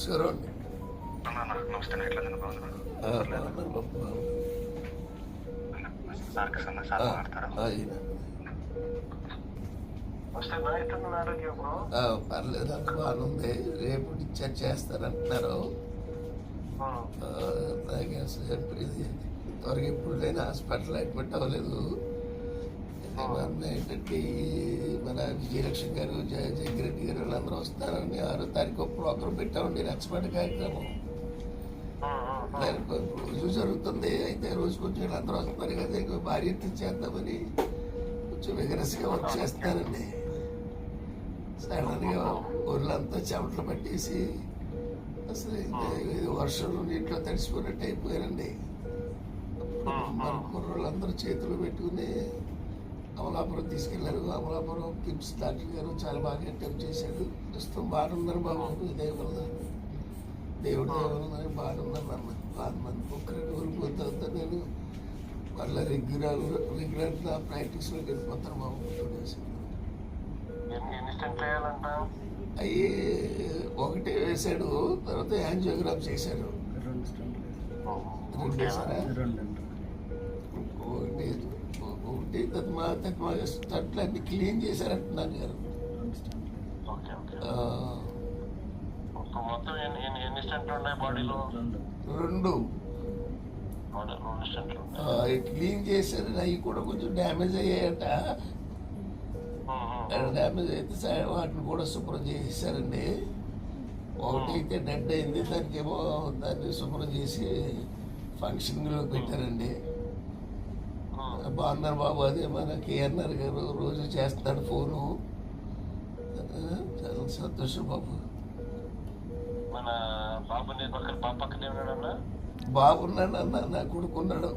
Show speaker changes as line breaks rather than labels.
నమస్కారం అండి.
నమస్తే
పర్లేదు అంత బాగుంది రేపు డిశ్చార్జ్ చేస్తారంటున్నారు. త్వరగా ఇప్పుడు లేని హాస్పిటల్ అడ్మిట్ అవ్వలేదు. ఏంటంటే మన విజయలక్ష్మి గారు జగ్గిరెడ్డి గారు వాళ్ళందరూ వస్తారని ఆరో తారీఖు ప్రోగ్రాం పెట్టామండి రచ్చబండ కార్యక్రమం. రోజు జరుగుతుంది. అయితే రోజు కొంచెం వీళ్ళందరూ వస్తున్నారు కదా ఇంకో భారీ ఎత్తున చేద్దామని కొంచెం విగరస్గా వర్క్ చేస్తానండి సడన్గా ఒళ్ళంతా చెమటలు పట్టేసి అసలు ఇది వర్షంలో నీటిలో తడిసిపోయినట్టు అయిపోయారండి. మన కుర్రోళ్ళందరూ చేతులు పెట్టుకుని అమలాపురం తీసుకెళ్ళారు. అమలాపురం కిమ్స్ డాక్టర్ గారు చాలా బాగా అటెంప్ట్ చేశాడు ప్రస్తుతం బాగున్నారు బాబు. ఇదే వల్ల దేవుడి దేవల్ల బాగున్నారు అన్న బాగా మంది. ఒక్కరి కోల్పోతా నేను మళ్ళీ రెగ్యులర్ రెగ్యులర్ నా ప్రాక్టీస్లోకి వెళ్ళిపోతాను బాబు. టూ డేస్ అయ్యి ఒకటే వేశాడు తర్వాత యాంజియోగ్రామ్ చేశాడు
రెండు
రెండు వేశారా?
రెండు
ఒకటి తత్మా తత్మా స్టట్లు అన్ని క్లీన్ చేశారంటున్నాను గారు.
రెండు.
క్లీన్ చేశారు అవి కూడా కొంచెం డ్యామేజ్ అయ్యాయట. డ్యామేజ్ అయితే వాటిని కూడా శుభ్రం చేసేసారండి. ఒకటి అయితే డెడ్ అయింది దానికి ఏమో దాన్ని శుభ్రం చేసి ఫంక్షన్లో పెట్టారండి. బాగున్నారు బాబు. అదే మన కేఎన్ఆర్ గారు రోజు చేస్తాడు ఫోను. చాలా సంతోషం బాబు.
మన బాబు పక్కన ఉన్నాడన్నా?
బాగున్నాడు అన్న నా కొడుకున్నాడు